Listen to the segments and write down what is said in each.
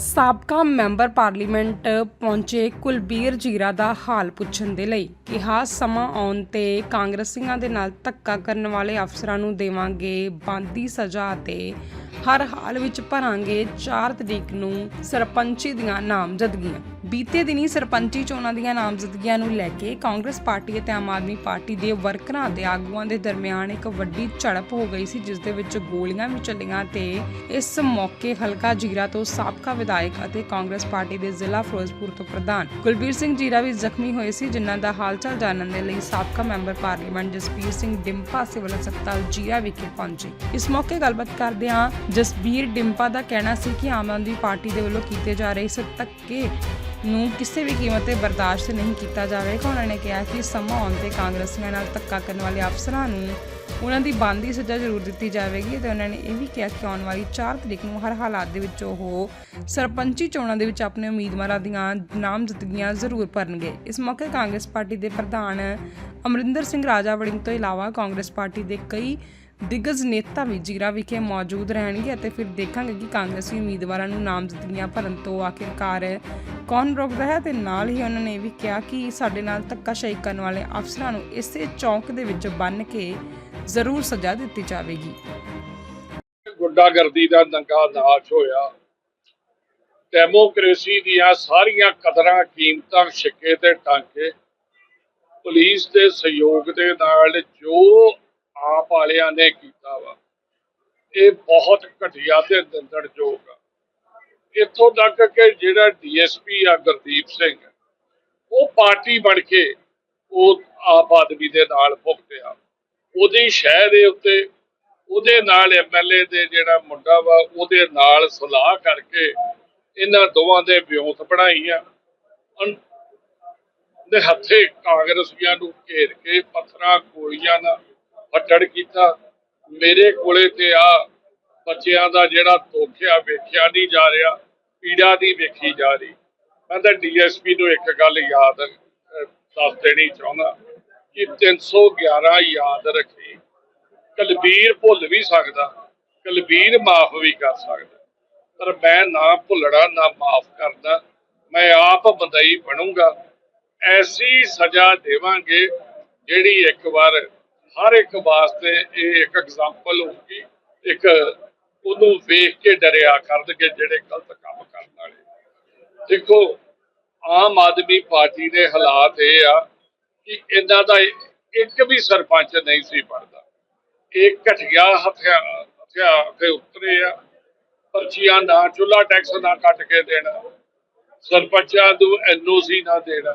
ਸਾਬਕਾ member parliament ਪਹੁੰਚੇ ਕੁਲਬੀਰ ਜੀਰਾ ਦਾ ਹਾਲ ਪੁੱਛਣ ਦੇ ਲਈ ਕਿਹਾ, ਸਮਾਂ ਆਉਣ ਤੇ ਕਾਂਗਰਸੀਆਂ ਦੇ ਨਾਲ ਧੱਕਾ ਕਰਨ ਵਾਲੇ ਅਫਸਰਾਂ ਨੂੰ ਦੇਵਾਂਗੇ ਬੰਦੀ ਸਜ਼ਾ ਤੇ ਹਰ ਹਾਲ ਵਿੱਚ ਭਰਾਂਗੇ 4 ਤਰੀਕ ਨੂੰ ਸਰਪੰਚੀ ਦੀਆਂ ਨਾਮਜ਼ਦਗੀਆਂ। ਬੀਤੇ ਦਿਨੀ ਸਰਪੰਚੀ ਚੋਣਾਂ ਦੀਆਂ ਨਾਮਜ਼ਦਗੀਆਂ ਨੂੰ ਲੈ ਕੇ ਕਾਂਗਰਸ ਪਾਰਟੀ ਅਤੇ ਆਮ ਆਦਮੀ ਪਾਰਟੀ ਦੇ ਵਰਕਰਾਂ ਅਤੇ ਆਗੂਆਂ ਦੇ ਦਰਮਿਆਨ ਇੱਕ ਵੱਡੀ ਝੜਪ ਹੋ ਗਈ ਸੀ, ਜਿਸ ਦੇ ਵਿੱਚ ਗੋਲੀਆਂ ਵੀ ਚੱਲੀਆਂ ਤੇ ਇਸ ਮੌਕੇ ਹਲਕਾ ਜੀਰਾ ਤੋਂ ਸਾਬਕਾ ਵਿਧਾਇਕ ਅਤੇ ਕਾਂਗਰਸ ਪਾਰਟੀ ਦੇ ਜ਼ਿਲ੍ਹਾ ਫਿਰੋਜ਼ਪੁਰ ਤੋਂ ਪ੍ਰਧਾਨ ਕੁਲਬੀਰ ਸਿੰਘ ਜੀਰਾ ਵੀ ਜ਼ਖਮੀ ਹੋਏ ਸੀ, ਜਿਨ੍ਹਾਂ ਦਾ ਹਾਲਚਾਲ ਜਾਣਨ ਦੇ ਲਈ ਸਾਬਕਾ member parliament Jasbir Singh Dimpa civil ਹਸਪਤਾਲ ਜੀਰਾ ਵਿਖੇ ਪਹੁੰਚੇ। ਇਸ ਮੌਕੇ ਗੱਲਬਾਤ ਕਰਦਿਆਂ ਜਸਬੀਰ ਡਿੰਪਾ ਦਾ ਕਹਿਣਾ ਸੀ ਕਿ ਆਮ ਆਦਮੀ ਪਾਰਟੀ ਦੇ ਵੱਲੋਂ ਕੀਤੇ ਜਾ ਰਹੇ ਇਸ ਧੱਕੇ ਨੂੰ ਕਿਸੇ ਵੀ ਕੀਮਤ ਤੇ ਬਰਦਾਸ਼ਤ ਨਹੀਂ ਕੀਤਾ ਜਾਵੇਗਾ। ਉਹਨਾਂ ਨੇ ਕਿਹਾ ਕਿ ਸਮਾਂ ਆਉਣ ਤੇ ਕਾਂਗਰਸੀਆਂ ਨਾਲ ਧੱਕਾ ਕਰਨ ਵਾਲੇ ਅਫਸਰਾਂ ਨੂੰ ਉਹਨਾਂ ਦੀ ਬੰਦੀ ਸਜ਼ਾ ਜ਼ਰੂਰ ਦਿੱਤੀ ਜਾਵੇਗੀ ਤੇ ਉਹਨਾਂ ਨੇ ਇਹ ਵੀ ਕਿਹਾ ਕਿ ਆਉਣ ਵਾਲੀ 4 ਤਰੀਕ ਨੂੰ ਹਰ ਹਾਲਾਤ ਦੇ ਵਿੱਚ ਉਹ ਸਰਪੰਚੀ ਚੋਣਾਂ ਦੇ ਵਿੱਚ ਆਪਣੇ ਉਮੀਦਵਾਰਾਂ ਦੀਆਂ ਨਾਮਜ਼ਦਗੀਆਂ ਜ਼ਰੂਰ ਭਰਨਗੇ। ਇਸ ਮੌਕੇ ਕਾਂਗਰਸ ਪਾਰਟੀ ਦੇ ਪ੍ਰਧਾਨ ਅਮਰਿੰਦਰ ਸਿੰਘ ਰਾਜਾ ਵੜਿੰਗ ਤੋਂ ਇਲਾਵਾ ਕਾਂਗਰਸ ਪਾਰਟੀ ਦੇ ਕਈ ਦਿੱਗਜ ਨੇਤਾ ਵੀ ਜੀਰਾ ਵਿਖੇ ਮੌਜੂਦ ਰਹਿਣਗੇ ਅਤੇ ਫਿਰ ਦੇਖਾਂਗੇ ਕਿ ਕਾਂਗਰਸੀ ਉਮੀਦਵਾਰਾਂ ਨੂੰ ਨਾਮਜ਼ਦਗੀਆਂ ਭਰਨ ਤੋਂ ਆਖਿਰਕਾਰ ਕੌਣ ਰੋਕਦਾ ਹੈ ਤੇ ਨਾਲ ਹੀ ਉਹਨਾਂ ਨੇ ਵੀ ਕਿਹਾ ਕਿ ਸਾਡੇ ਨਾਲ ਧੱਕਾਸ਼ਾਹੀ ਕਰਨ ਵਾਲੇ ਅਫਸਰਾਂ ਨੂੰ ਇਸੇ ਚੌਂਕ ਦੇ ਵਿੱਚ ਬੰਨ ਕੇ ਜ਼ਰੂਰ ਸਜ਼ਾ ਦਿੱਤੀ ਜਾਵੇਗੀ। ਗੁੰਡਾਗਰਦੀ ਦਾ ਨੰਗਾ ਨਾਚ ਹੋਇਆ। ਡੈਮੋਕ੍ਰੇਸੀ ਦੀਆਂ ਸਾਰੀਆਂ ਕਦਰਾਂ, ਕੀਮਤਾਂ ਸਿੱਕੇ ਤੇ ਟਾਂਕੇ। ਪੁਲਿਸ ਦੇ ਸਹਿਯੋਗ ਦੇ ਨਾਲ ਜੋ ਆਪ ਵਾਲਿਆਂ ਨੇ ਕੀਤਾ ਵਾ। ਇਹ ਬਹੁਤ ਘਟੀਆ ਤੇ ਨਿੰਦਣਯੋਗ ਆ। ਇੱਥੋਂ ਤੱਕ ਕਿ ਜਿਹੜਾ ਡੀਐਸਪੀ ਆ, ਗੁਰਦੀਪ ਸਿੰਘ, ਉਹ ਪਾਰਟੀ ਬਣ ਕੇ ਉਹ ਆਪ ਆਦਮੀ ਦੇ ਨਾਲ ਭੁਗਤਿਆ। ਉਹਦੀ ਸ਼ਹਿਰ ਦੇ ਉੱਤੇ ਉਹਦੇ ਨਾਲ ਐਮਐਲਏ ਦੇ ਜਿਹੜਾ ਮੁੰਡਾ ਵਾ, ਉਹਦੇ ਨਾਲ ਸਲਾਹ ਕਰਕੇ ਇਹਨਾਂ ਦੋਵਾਂ ਦੇ ਵਿਉਂਤ ਬਣਾਈਆਂ। ਅਨ- ਦੇ ਹੱਥੇ ਕਾਂਗਰਸੀਆਂ ਨੂੰ ਘੇਰ ਕੇ ਪੱਥਰਾਂ ਗੋਲੀਆਂ ਨਾਲ ਫੱਟੜ ਕੀਤਾ। ਮੇਰੇ ਕੋਲੇ ਤੇ ਆ ਬੱਚਿਆਂ ਦਾ ਜਿਹੜਾ ਤੋਖਿਆ ਵੇਖਿਆ ਨਹੀਂ ਜਾ ਰਿਹਾ ਪੀੜਾ ਦੀ ਵੇਖੀ ਜਾ ਰਹੀ। ਮੈਂ ਤਾਂ ਡੀਐਸਪੀ ਨੂੰ ਇੱਕ ਗੱਲ ਯਾਦ ਦੱਸ ਦੇਣੀ ਚਾਹੁੰਦਾ ਕਿ 311 ਯਾਦ ਰੱਖੀ। ਕਲਬੀਰ ਭੁੱਲ ਵੀ ਸਕਦਾ, ਕਲਬੀਰ ਮਾਫ ਵੀ ਕਰ ਸਕਦਾ। ਪਰ ਮੈਂ ਨਾ ਭੁੱਲਣਾ, ਨਾ ਮਾਫ ਕਰਦਾ ਮੈਂ ਆਪ ਬੰਦਈ ਬਣੂੰਗਾ। ਐਸੀ ਸਜ਼ਾ ਦੇਵਾਂਗੇ ਜਿਹੜੀ ਇੱਕ ਵਾਰ ਹਰ ਇੱਕ ਵਾਸਤੇ ਇਹ ਇੱਕ ਐਗਜ਼ਾਮਪਲ ਹੋਊਗੀ। ਇੱਕ ਉਹਨੂੰ ਵੇਖ ਕੇ ਡਰਿਆ ਕਰਨਗੇ ਜਿਹੜੇ ਗਲਤ ਕੰਮ ਕਰਨ ਵਾਲੇ। ਦੇਖੋ, ਆਮ ਆਦਮੀ ਪਾਰਟੀ ਦੇ ਹਾਲਾਤ ਇਹ ਆ ਕਿ ਇਹਨਾਂ ਦਾ ਇੱਕ ਵੀ ਸਰਪੰਚ ਨਹੀਂ ਸੀ ਬਣਦਾ। ਇਹ ਘਟੀਆ ਹਥਿਆਰ ਹਥਿਆਰ ਤੇ ਉਤਰੇ ਆ। ਪਰਚੀਆਂ ਨਾ ਚੁੱਲਾ ਟੈਕਸ ਨਾ ਕੱਟ ਕੇ ਦੇਣਾ। ਸਰਪੰਚਾਂ ਨੂੰ ਐਨਓਸੀ ਨਾ ਦੇਣਾ।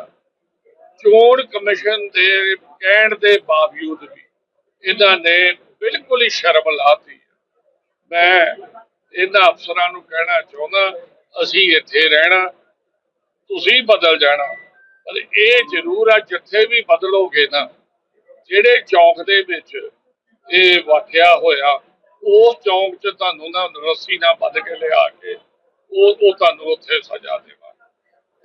ਚੋਣ ਕਮਿਸ਼ਨ ਦੇ ਕਹਿਣ ਦੇ ਬਾਵਜੂਦ ਵੀ ਇਹਨਾਂ ਨੇ ਬਿਲਕੁਲ ਹੀ ਸ਼ਰਮ ਲਾਤੀ। ਮੈਂ ਇਹਨਾਂ ਅਫਸਰਾਂ ਨੂੰ ਕਹਿਣਾ ਚਾਹੁੰਦਾ ਅਸੀਂ ਇੱਥੇ ਰਹਿਣਾ ਤੁਸੀਂ ਬਦਲ ਜਾਣਾ। ਪਰ ਇਹ ਜ਼ਰੂਰ ਆ ਜਿੱਥੇ ਵੀ ਬਦਲੋਗੇ ਨਾ ਜਿਹੜੇ ਚੌਂਕ ਦੇ ਵਿੱਚ ਇਹ ਵਾਕਿਆ ਹੋਇਆ ਉਸ ਚੌਂਕ 'ਚ ਤੁਹਾਨੂੰ ਨਾ ਰੱਸੀ ਨਾਲ ਬੱਧ ਕੇ ਲਿਆ ਕੇ ਉਹ ਉਹ ਤੁਹਾਨੂੰ ਉੱਥੇ ਸਜ਼ਾ ਦੇਵਾਂਗੇ।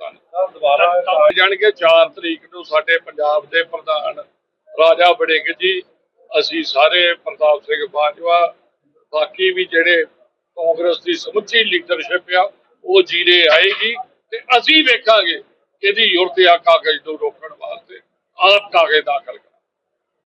ਤੁਹਾਨੂੰ ਦੁਬਾਰਾ ਜਾਣਗੇ 4 ਤਰੀਕ ਨੂੰ ਸਾਡੇ ਪੰਜਾਬ ਦੇ ਪ੍ਰਧਾਨ ਰਾਜਾ ਵੜਿੰਗ ਜੀ ਅਸੀਂ ਸਾਰੇ ਪ੍ਰਤਾਪ ਸਿੰਘ ਬਾਜਵਾ, ਬਾਕੀ ਵੀ ਜਿਹੜੇ ਕਾਂਗਰਸ ਦੀ ਸਮੁੱਚੀ ਲੀਡਰਸ਼ਿਪ ਆ, ਉਹ ਜੀਰੇ ਆਏਗੀ ਤੇ ਅਸੀਂ ਵੇਖਾਂਗੇ ਇਹਦੀ ਯੁਰਤ ਆ ਕਾਗਜ਼ ਨੂੰ ਰੋਕਣ ਵਾਸਤੇ, ਆਪ ਕਾਗਜ਼ ਦਾਖਲ ਕਰ